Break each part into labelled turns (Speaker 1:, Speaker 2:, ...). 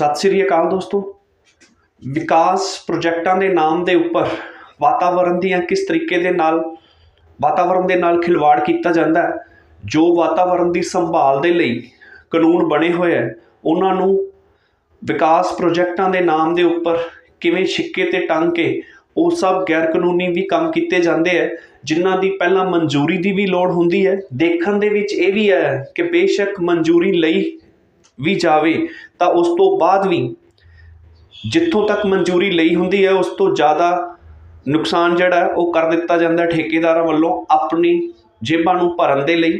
Speaker 1: ਸਤਿ ਸ੍ਰੀ ਅਕਾਲ ਦੋਸਤੋ। ਵਿਕਾਸ ਪ੍ਰੋਜੈਕਟਾਂ ਦੇ ਨਾਮ ਦੇ ਉੱਪਰ ਵਾਤਾਵਰਣ ਦੀਆਂ ਕਿਸ ਤਰੀਕੇ ਦੇ ਨਾਲ ਵਾਤਾਵਰਣ ਦੇ ਨਾਲ ਖਿਲਵਾੜ ਕੀਤਾ ਜਾਂਦਾ ਹੈ, ਜੋ ਵਾਤਾਵਰਣ ਦੀ ਸੰਭਾਲ ਦੇ ਲਈ ਕਾਨੂੰਨ ਬਣੇ ਹੋਏ ਹੈ, ਉਹਨਾਂ ਨੂੰ ਵਿਕਾਸ ਪ੍ਰੋਜੈਕਟਾਂ ਦੇ ਨਾਮ ਦੇ ਉੱਪਰ ਕਿਵੇਂ ਛਿੱਕੇ ਤੇ ਟੰਗ ਕੇ ਉਹ ਸਭ ਗੈਰ ਕਾਨੂੰਨੀ ਵੀ ਕੰਮ ਕੀਤੇ ਜਾਂਦੇ ਹੈ, ਜਿਨ੍ਹਾਂ ਦੀ ਪਹਿਲਾਂ ਮਨਜ਼ੂਰੀ ਦੀ ਵੀ ਲੋੜ ਹੁੰਦੀ ਹੈ। ਦੇਖਣ ਦੇ ਵਿੱਚ ਇਹ ਵੀ ਹੈ ਕਿ ਬੇਸ਼ੱਕ ਮਨਜ਼ੂਰੀ ਲਈ ਵੀ ਜਾਵੇ, ਤਾਂ ਉਸ ਤੋਂ ਬਾਅਦ ਵੀ ਜਿੱਥੋਂ ਤੱਕ ਮਨਜ਼ੂਰੀ ਲਈ ਹੁੰਦੀ ਹੈ, ਉਸ ਤੋਂ ਜ਼ਿਆਦਾ ਨੁਕਸਾਨ ਜਿਹੜਾ ਉਹ ਕਰ ਦਿੱਤਾ ਜਾਂਦਾ ਠੇਕੇਦਾਰਾਂ ਵੱਲੋਂ ਆਪਣੀ ਜੇਬਾਂ ਨੂੰ ਭਰਨ ਦੇ ਲਈ।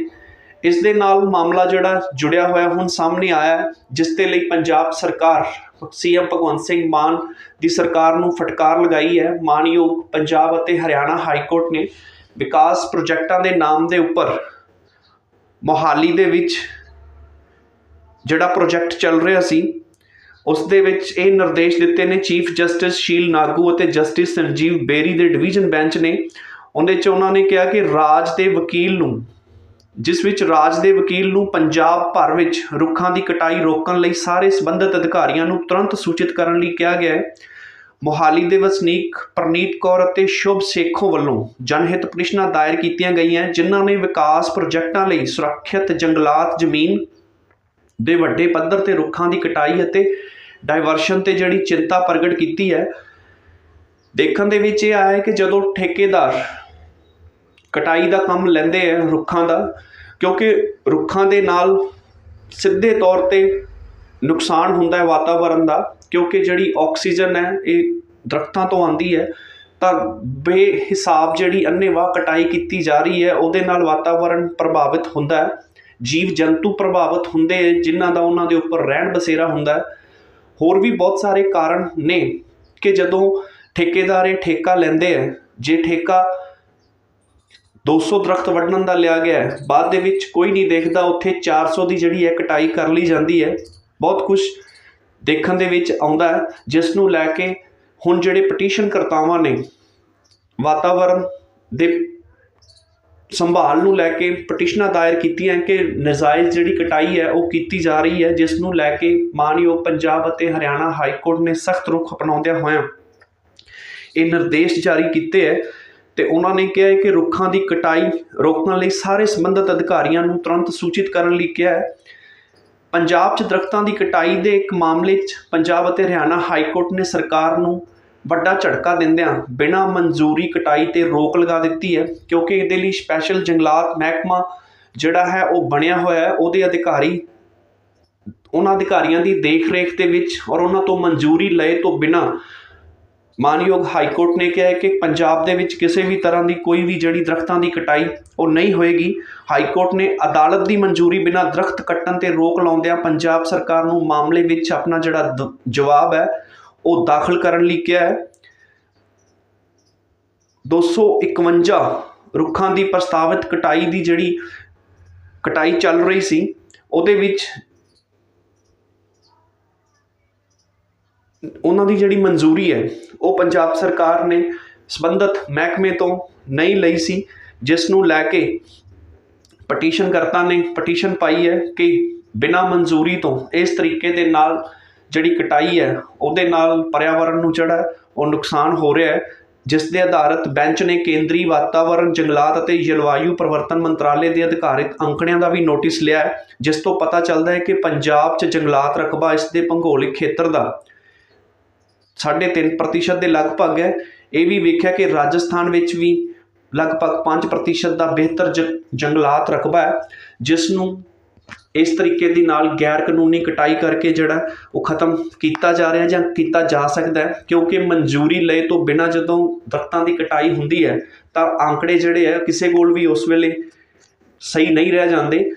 Speaker 1: ਇਸ ਦੇ ਨਾਲ ਮਾਮਲਾ ਜਿਹੜਾ ਜੁੜਿਆ ਹੋਇਆ ਹੁਣ ਸਾਹਮਣੇ ਆਇਆ ਜਿਸ ਦੇ ਲਈ ਪੰਜਾਬ ਸਰਕਾਰ, ਸੀਐਮ ਭਗਵੰਤ ਸਿੰਘ ਮਾਨ ਦੀ ਸਰਕਾਰ ਨੂੰ ਫਟਕਾਰ ਲਗਾਈ ਹੈ। ਮਾਨਯੋਗ ਪੰਜਾਬ ਅਤੇ ਹਰਿਆਣਾ ਹਾਈ ਕੋਰਟ ਨੇ ਵਿਕਾਸ ਪ੍ਰੋਜੈਕਟਾਂ ਦੇ ਨਾਮ ਦੇ ਉੱਪਰ ਮੋਹਾਲੀ ਦੇ ਵਿੱਚ ਜਿਹੜਾ ਪ੍ਰੋਜੈਕਟ ਚੱਲ ਰਿਹਾ ਸੀ, ਉਸ ਦੇ ਵਿੱਚ ਇਹ ਨਿਰਦੇਸ਼ ਦਿੱਤੇ ਨੇ ਚੀਫ ਜਸਟਿਸ ਸ਼ੀਲ ਨਾਗੂ ਅਤੇ ਜਸਟਿਸ ਸੰਜੀਵ ਬੇਰੀ ਦੇ ਡਿਵੀਜ਼ਨ ਬੈਂਚ ਨੇ। ਉਹਦੇ 'ਚ ਉਹਨਾਂ ਨੇ ਕਿਹਾ ਕਿ ਰਾਜ ਦੇ ਵਕੀਲ ਨੂੰ, ਜਿਸ ਵਿੱਚ ਰਾਜ ਦੇ ਵਕੀਲ ਨੂੰ ਪੰਜਾਬ ਭਰ ਵਿੱਚ ਰੁੱਖਾਂ ਦੀ ਕਟਾਈ ਰੋਕਣ ਲਈ ਸਾਰੇ ਸੰਬੰਧਿਤ ਅਧਿਕਾਰੀਆਂ ਨੂੰ ਤੁਰੰਤ ਸੂਚਿਤ ਕਰਨ ਲਈ ਕਿਹਾ ਗਿਆ ਹੈ। ਮੋਹਾਲੀ ਦੇ ਵਸਨੀਕ ਪ੍ਰਨੀਤ ਕੌਰ ਅਤੇ ਸ਼ੁਭ ਸੇਖੋਂ ਵੱਲੋਂ ਜਨਹਿਤ ਪਟੀਸ਼ਨਾਂ ਦਾਇਰ ਕੀਤੀਆਂ ਗਈਆਂ, ਜਿਨ੍ਹਾਂ ਨੇ ਵਿਕਾਸ ਪ੍ਰੋਜੈਕਟਾਂ ਲਈ ਸੁਰੱਖਿਅਤ ਜੰਗਲਾਤ ਜ਼ਮੀਨ ਦੇ ਵੱਡੇ ਪੱਧਰ ਤੇ ਰੁੱਖਾਂ ਦੀ ਕਟਾਈ ਅਤੇ ਡਾਇਵਰਸ਼ਨ ਤੇ ਜਿਹੜੀ ਚਿੰਤਾ ਪ੍ਰਗਟ ਕੀਤੀ ਹੈ, ਦੇਖਣ ਦੇ ਵਿੱਚ ਇਹ ਆਇਆ ਕਿ ਜਦੋਂ ਠੇਕੇਦਾਰ ਕਟਾਈ ਦਾ ਕੰਮ ਲੈਂਦੇ ਆ ਰੁੱਖਾਂ ਦਾ, ਕਿਉਂਕਿ ਰੁੱਖਾਂ ਦੇ ਨਾਲ ਸਿੱਧੇ ਤੌਰ ਤੇ ਨੁਕਸਾਨ ਹੁੰਦਾ ਹੈ ਵਾਤਾਵਰਣ ਦਾ, ਕਿਉਂਕਿ ਜਿਹੜੀ ਆਕਸੀਜਨ ਹੈ, ਇਹ ਦਰਖਤਾਂ ਤੋਂ ਆਉਂਦੀ ਹੈ, ਤਾਂ ਬੇਹਿਸਾਬ ਜਿਹੜੀ ਅੰਨ੍ਹੇਵਾਹ ਕਟਾਈ ਕੀਤੀ ਜਾ ਰਹੀ ਹੈ, ਉਹਦੇ ਨਾਲ ਵਾਤਾਵਰਣ ਪ੍ਰਭਾਵਿਤ ਹੁੰਦਾ ਹੈ। ਜੀਵ ਜੰਤੂ ਪ੍ਰਭਾਵਿਤ ਹੁੰਦੇ ਹੈ ਜਿਨ੍ਹਾਂ ਦਾ ਉਹਨਾਂ ਦੇ ਉੱਪਰ ਰਹਿਣ ਬਸੇਰਾ ਹੁੰਦਾ ਹੋਰ ਵੀ ਬਹੁਤ ਸਾਰੇ ਕਾਰਨ ਨੇ ਕਿ ਜਦੋਂ ਠੇਕੇਦਾਰ ਇਹ ਠੇਕਾ ਲੈਂਦੇ ਹੈ ਜੇ ਠੇਕਾ 200 ਦਰਖਤ ਵੱਢਣ ਦਾ ਲਿਆ ਗਿਆ ਹੈ, ਬਾਅਦ ਦੇ ਵਿੱਚ ਕੋਈ ਨਹੀਂ ਦੇਖਦਾ, ਉੱਥੇ 400 ਦੀ ਜਿਹੜੀ ਹੈ ਕਟਾਈ ਕਰ ਲਈ ਜਾਂਦੀ ਹੈ। ਬਹੁਤ ਕੁਝ ਦੇਖਣ ਦੇ ਵਿੱਚ ਆਉਂਦਾ ਹੈ, ਜਿਸ ਨੂੰ ਲੈ ਕੇ ਹੁਣ ਜਿਹੜੇ ਪਟੀਸ਼ਨ ਕਰਤਾਵਾਂ ਨੇ ਵਾਤਾਵਰਣ ਦੇ ਸੰਭਾਲ ਨੂੰ ਲੈ ਕੇ ਪਟੀਸ਼ਨਾਂ ਦਾਇਰ ਕੀਤੀਆਂ ਕਿ ਨਜਾਇਜ਼ ਜਿਹੜੀ ਕਟਾਈ ਹੈ ਉਹ ਕੀਤੀ ਜਾ ਰਹੀ ਹੈ, ਜਿਸ ਨੂੰ ਲੈ ਕੇ ਮਾਨਯੋਗ ਪੰਜਾਬ ਅਤੇ ਹਰਿਆਣਾ ਹਾਈ ਕੋਰਟ ਨੇ ਸਖਤ ਰੁਖ ਅਪਣਾਉਂਦਿਆਂ ਹੋਇਆਂ ਇਹ ਨਿਰਦੇਸ਼ ਜਾਰੀ ਕੀਤੇ ਹੈ ਤੇ ਉਹਨਾਂ ਨੇ ਕਿਹਾ ਹੈ ਕਿ ਰੁੱਖਾਂ ਦੀ ਕਟਾਈ ਰੋਕਣ ਲਈ ਸਾਰੇ ਸੰਬੰਧਿਤ ਅਧਿਕਾਰੀਆਂ ਨੂੰ ਤੁਰੰਤ ਸੂਚਿਤ ਕਰਨ ਲਈ ਕਿਹਾ ਹੈ। ਪੰਜਾਬ 'ਚ ਦਰਖਤਾਂ ਦੀ ਕਟਾਈ ਦੇ ਇੱਕ ਮਾਮਲੇ 'ਚ ਪੰਜਾਬ ਅਤੇ ਹਰਿਆਣਾ ਹਾਈ ਕੋਰਟ ਨੇ ਸਰਕਾਰ ਨੂੰ ਵੱਡਾ ਝਟਕਾ ਦਿੰਦਿਆਂ ਬਿਨਾਂ ਮਨਜ਼ੂਰੀ ਕਟਾਈ ਤੇ ਰੋਕ ਲਗਾ ਦਿੱਤੀ ਹੈ, ਕਿਉਂਕਿ ਇਹਦੇ ਲਈ ਸਪੈਸ਼ਲ ਜੰਗਲਾਤ ਮਹਿਕਮਾ ਜਿਹੜਾ ਹੈ ਉਹ ਬਣਿਆ ਹੋਇਆ ਹੈ, ਉਹਦੇ ਅਧਿਕਾਰੀ, ਉਹਨਾਂ ਅਧਿਕਾਰੀਆਂ ਦੀ ਦੇਖ-ਰੇਖ ਦੇ ਵਿੱਚ ਔਰ ਉਹਨਾਂ ਤੋਂ ਮਨਜ਼ੂਰੀ ਲਏ ਤੋਂ ਬਿਨਾਂ ਮਾਨਯੋਗ ਹਾਈ ਕੋਰਟ ਨੇ ਕਿਹਾ ਹੈ ਕਿ ਪੰਜਾਬ ਦੇ ਵਿੱਚ ਕਿਸੇ ਵੀ ਤਰ੍ਹਾਂ ਦੀ ਕੋਈ ਵੀ ਜਿਹੜੀ ਦਰਖਤਾਂ ਦੀ ਕਟਾਈ ਉਹ ਨਹੀਂ ਹੋਏਗੀ। ਹਾਈ ਕੋਰਟ ਨੇ ਅਦਾਲਤ ਦੀ ਮਨਜ਼ੂਰੀ ਬਿਨਾਂ ਦਰਖਤ ਕੱਟਣ ਤੇ ਰੋਕ ਲਾਉਂਦਿਆਂ ਪੰਜਾਬ ਸਰਕਾਰ ਨੂੰ ਮਾਮਲੇ ਵਿੱਚ ਆਪਣਾ ਜਿਹੜਾ ਦ- ਜਵਾਬ ਹੈ ਉਹ ਦਾਖਲ ਕਰਨ ਲਈ ਕਿਹਾ ਹੈ। 251 ਰੁੱਖਾਂ ਦੀ ਪ੍ਰਸਤਾਵਿਤ ਕਟਾਈ ਦੀ ਜਿਹੜੀ ਕਟਾਈ ਚੱਲ ਰਹੀ ਸੀ, ਉਹਦੇ ਵਿੱਚ ਉਹਨਾਂ ਦੀ ਜਿਹੜੀ ਮਨਜ਼ੂਰੀ ਹੈ, ਉਹ ਪੰਜਾਬ ਸਰਕਾਰ ਨੇ ਸੰਬੰਧਿਤ ਮਹਿਕਮੇ ਤੋਂ ਨਹੀਂ ਲਈ ਸੀ, ਜਿਸ ਨੂੰ ਲੈ ਕੇ ਪਟੀਸ਼ਨ ਕਰਤਾ ਨੇ, ਪਟੀਸ਼ਨ ਪਾਈ ਹੈ ਕਿ ਬਿਨਾਂ ਮਨਜ਼ੂਰੀ ਤੋਂ ਇਸ ਤਰੀਕੇ ਦੇ ਨਾਲ ਜਿਹੜੀ ਕਟਾਈ ਹੈ, ਉਹਦੇ ਨਾਲ ਪਰਿਆਵਰਨ ਨੂੰ ਜਿਹੜਾ ਉਹ ਨੁਕਸਾਨ ਹੋ ਰਿਹਾ ਹੈ। ਜਿਸ ਦੇ ਆਧਾਰਿਤ ਬੈਂਚ ਨੇ ਕੇਂਦਰੀ ਵਾਤਾਵਰਣ ਜੰਗਲਾਤ ਅਤੇ ਜਲਵਾਯੂ ਪਰਿਵਰਤਨ ਮੰਤਰਾਲੇ ਦੇ ਅਧਿਕਾਰਿਤ ਅੰਕੜਿਆਂ ਦਾ ਵੀ ਨੋਟਿਸ ਲਿਆ ਹੈ, ਜਿਸ ਤੋਂ ਪਤਾ ਚੱਲਦਾ ਹੈ ਕਿ ਪੰਜਾਬ 'ਚ ਜੰਗਲਾਤ ਰਕਬਾ ਇਸ ਦੇ ਭੂਗੋਲਿਕ ਖੇਤਰ ਦਾ ਸਾਢੇ ਤਿੰਨ ਪ੍ਰਤੀਸ਼ਤ ਦੇ ਲਗਭਗ ਹੈ। ਇਹ ਵੀ ਵੇਖਿਆ ਕਿ ਰਾਜਸਥਾਨ ਵਿੱਚ ਵੀ ਲਗਭਗ 5% ਦਾ ਬਿਹਤਰ ਜ- ਜੰਗਲਾਤ ਰਕਬਾ ਹੈ, ਜਿਸ ਨੂੰ ਇਸ ਤਰੀਕੇ ਦੇ ਨਾਲ ਗੈਰ ਕਾਨੂੰਨੀ ਕਟਾਈ ਕਰਕੇ ਜਿਹੜਾ ਉਹ ਖਤਮ ਕੀਤਾ ਜਾ ਰਿਹਾ ਜਾਂ ਕੀਤਾ ਜਾ ਸਕਦਾ ਕਿਉਂਕਿ ਮਨਜ਼ੂਰੀ ਲਏ ਤੋਂ ਬਿਨਾਂ ਜਦੋਂ ਦਰਖਤਾਂ ਦੀ ਕਟਾਈ ਹੁੰਦੀ ਹੈ, ਤਾਂ ਆંકੜੇ ਜਿਹੜੇ ਹੈ ਕਿਸੇ ਕੋਲ ਵੀ ਉਸ ਵੇਲੇ ਸਹੀ ਨਹੀਂ ਰਹਿ ਜਾਂਦੇ।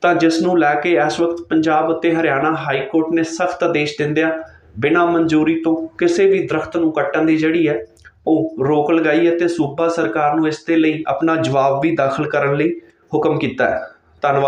Speaker 1: ਤਾਂ ਜਿਸ ਨੂੰ ਲੈ ਕੇ ਇਸ ਵਕਤ ਪੰਜਾਬ ਅਤੇ ਹਰਿਆਣਾ ਹਾਈ ਕੋਰਟ ਨੇ ਸਖਤ ਆਦੇਸ਼ ਦਿੰਦਿਆਂ ਬਿਨਾਂ ਮਨਜ਼ੂਰੀ ਤੋਂ ਕਿਸੇ ਵੀ ਦਰਖਤ ਨੂੰ ਕੱਟਣ ਦੀ ਜਿਹੜੀ ਹੈ, ਉਹ ਰੋਕ ਲਗਾਈ ਹੈ ਤੇ ਸੂਬਾ ਸਰਕਾਰ ਨੂੰ ਇਸ ਦੇ ਲਈ ਆਪਣਾ ਜਵਾਬ ਵੀ ਦਾਖਲ ਕਰਨ ਲਈ ਹੁਕਮ ਕੀਤਾ ਹੈ। ਧੰਨਵਾਦ।